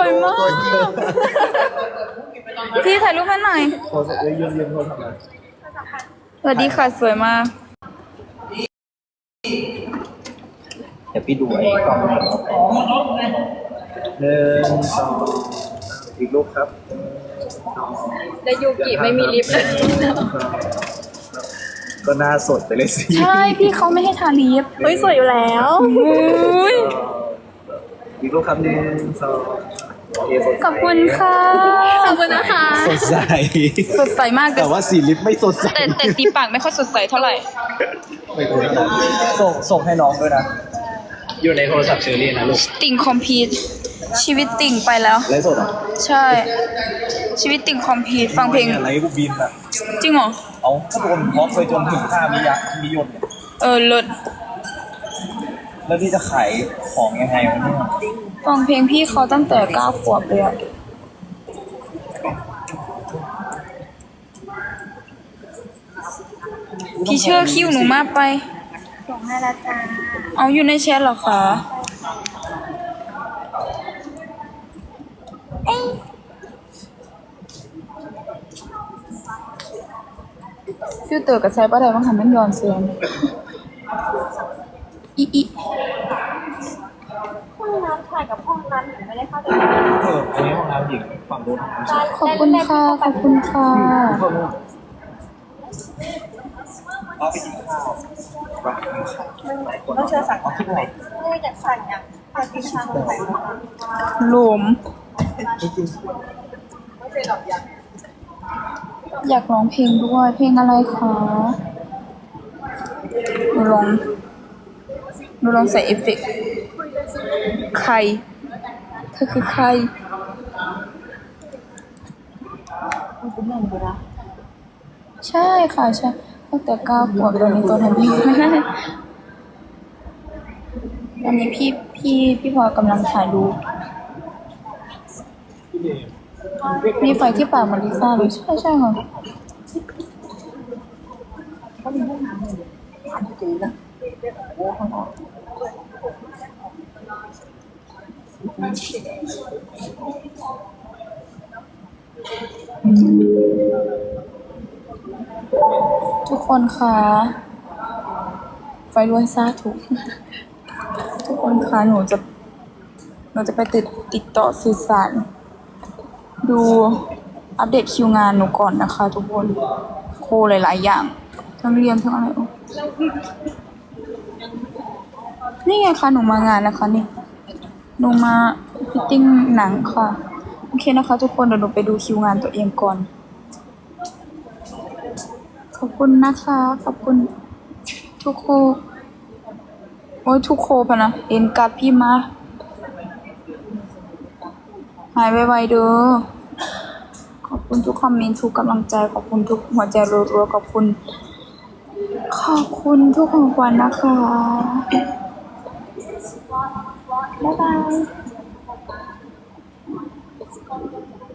วยมากพี่ถ่ายรูปให้หน่อย โทรศัพท์ยืมยืมโทรศัพท์หน่อยสวัสดีค่ะสวยมาก เดี๋ยวพี่ดูไอ้กล้องหน่อยหนึ่งสองอีกรูปครับและยูกิไม่มีลิฟต์เลยก็หน้าสดไปเลยสิใช่พี่เขาไม่ให้ทาลิปเฮ้ยสวยอยู่แล้วอุ้ย อีกรูปครับหนึ่งสองโอเคสดใส ขอบคุณค่ะ ขอบคุณนะคะ สดใส สดใสมากแต่ว่าสีลิปไม่สดใสแต่แต่สีปากไม่ค่อยสดใสเท่าไหร่ไม่คุ้นเท่าไหร่ ส่งส่งให้น้องด้วยนะ อยู่ในโทรศัพท์เชอรี่นะลูกติ่งคอมพีทชีวิตติ่งไปแล้ว ไลฟ์สดเหรอะใช่ ชีวิตติ่งคอมพีทฟังเพลงไลฟ์กูบินอะ จริงเหรอ เอาถ้าโดนพร้อมไปจนถึงห้ามิยะมิยนเนี่ยเออเลิศแล้วพี่จะขายของยังไงวะเนี่ย ฟังเพลงพี่เขาตั้งแต่เก้าขวบเลยอะพี่เชื่อคิวหนูมากไป ส่งให้แล้วจ้าเอาอยู่ในแชทเหรอคะเอ้ยฟิลเตอร์กับใช้ป้าไดบ้างคะมันย้อนเสียงอีอี ห้องน้ำหญิงฝั่งนู้นห้องน้ำชายขอบคุณค่ะ ขอบคุณค่ะเข้านู้นเอาไปกินข้าวไปกินข้าวหลายคนต้องเชิญสั่งเอาขึ้นไหนเนื่องจากสั่งอย่างปากิชาลงไปหลมไม่กินอยากร้องเพลงด้วย เพลงอะไรคะหนูลองหนูลองใส่เอฟเฟกต์ใครเธอคือใคร ใช่ค่ะใช่ตั้งแต่เก้าขวบตอนนี้ตัวทำพี่ตอนนี้พี่พี่พี่พลอยกำลังถ่ายรูปมีไฟที่ปากเหมือนลิซ่าเลยใช่ใช่ค่ะ ทุกคนคะไฟรวยซาถูกทุกคนคะหนูจะ หนูจะไปติดติดต่อสื่อสาร ดูอัปเดตคิวงานหนูก่อนนะคะ ทุกคนโคหลาย ๆ อย่างทั้งเรียนทั้งอะไรนี่ไงคะหนูมางานนะคะนี่หนูมาฟิตติ้งหนังค่ะโอ เคนะคะทุกคนเดี๋ยวหนูไปดูคิวงานตัวเองก่อน ขอบคุณนะคะ ขอบคุณทุกโค โอ้ยทุกโคปะนะเอ็นกัดพี่มา หายไวๆเด้อขอบคุณทุกคอมเมนต์ทุกกำลังใจ ขอบคุณทุกหัวใจรัวๆขอบคุณ ขอบคุณทุกของขวัญนะคะ บ๊ายบาย se comportar.